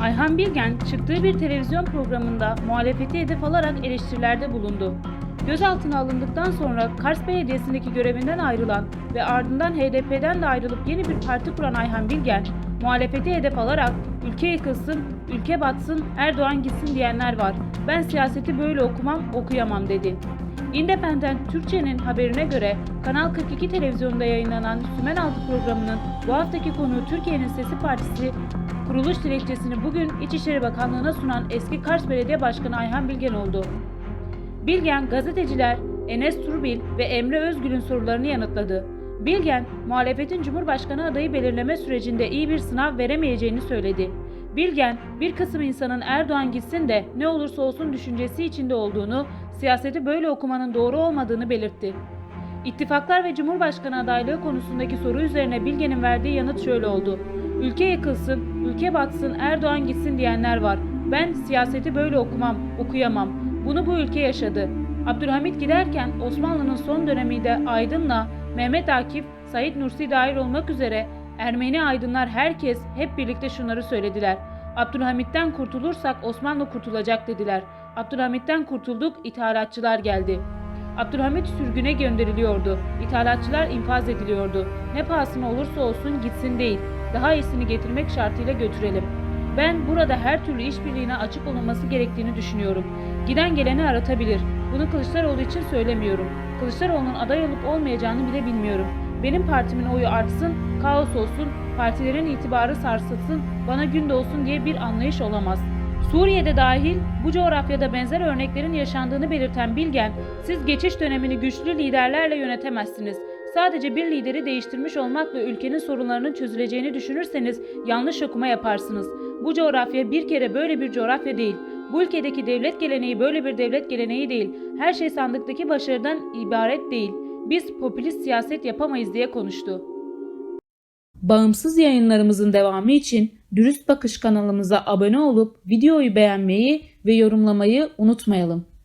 Ayhan Bilgen çıktığı bir televizyon programında muhalefeti hedef alarak eleştirilerde bulundu. Gözaltına alındıktan sonra Kars Belediyesi'ndeki görevinden ayrılan ve ardından HDP'den de ayrılıp yeni bir parti kuran Ayhan Bilgen, muhalefeti hedef alarak ülke yıkılsın, ülke batsın, Erdoğan gitsin diyenler var. Ben siyaseti böyle okumam, okuyamam dedi. Independent Türkçe'nin haberine göre Kanal 42 televizyonunda yayınlanan Sümen Altı programının bu haftaki konuğu Türkiye'nin Sesi Partisi kuruluş dilekçesini bugün İçişleri Bakanlığı'na sunan eski Kars Belediye Başkanı Ayhan Bilgen oldu. Bilgen gazeteciler Enes Turbil ve Emre Özgül'ün sorularını yanıtladı. Bilgen, muhalefetin Cumhurbaşkanı adayı belirleme sürecinde iyi bir sınav veremeyeceğini söyledi. Bilgen, bir kısım insanın Erdoğan gitsin de ne olursa olsun düşüncesi içinde olduğunu, siyaseti böyle okumanın doğru olmadığını belirtti. İttifaklar ve Cumhurbaşkanı adaylığı konusundaki soru üzerine Bilgen'in verdiği yanıt şöyle oldu. Ülke yıkılsın, ülke batsın, Erdoğan gitsin diyenler var. Ben siyaseti böyle okumam, okuyamam. Bunu bu ülke yaşadı. Abdülhamit giderken Osmanlı'nın son döneminde Aydın'la Mehmet Akif, Said Nursi dahil olmak üzere Ermeni aydınlar herkes hep birlikte şunları söylediler. Abdülhamit'ten kurtulursak Osmanlı kurtulacak dediler. Abdülhamit'ten kurtulduk, ithalatçılar geldi. Abdülhamit sürgüne gönderiliyordu. İthalatçılar infaz ediliyordu. Ne pahasına olursa olsun gitsin değil, daha iyisini getirmek şartıyla götürelim. Ben burada her türlü işbirliğine açık olunması gerektiğini düşünüyorum. Giden geleni aratabilir. Bunu Kılıçdaroğlu için söylemiyorum. Kılıçdaroğlu'nun aday olup olmayacağını bile bilmiyorum. Benim partimin oyu artsın, kaos olsun, partilerin itibarı sarsılsın, bana gün doğsun diye bir anlayış olamaz. Suriye'de dahil bu coğrafyada benzer örneklerin yaşandığını belirten Bilgen, siz geçiş dönemini güçlü liderlerle yönetemezsiniz. Sadece bir lideri değiştirmiş olmakla ülkenin sorunlarının çözüleceğini düşünürseniz yanlış okuma yaparsınız. Bu coğrafya bir kere böyle bir coğrafya değil. Bu ülkedeki devlet geleneği böyle bir devlet geleneği değil. Her şey sandıktaki başarıdan ibaret değil. Biz popülist siyaset yapamayız diye konuştu. Bağımsız yayınlarımızın devamı için Dürüst Bakış kanalımıza abone olup videoyu beğenmeyi ve yorumlamayı unutmayalım.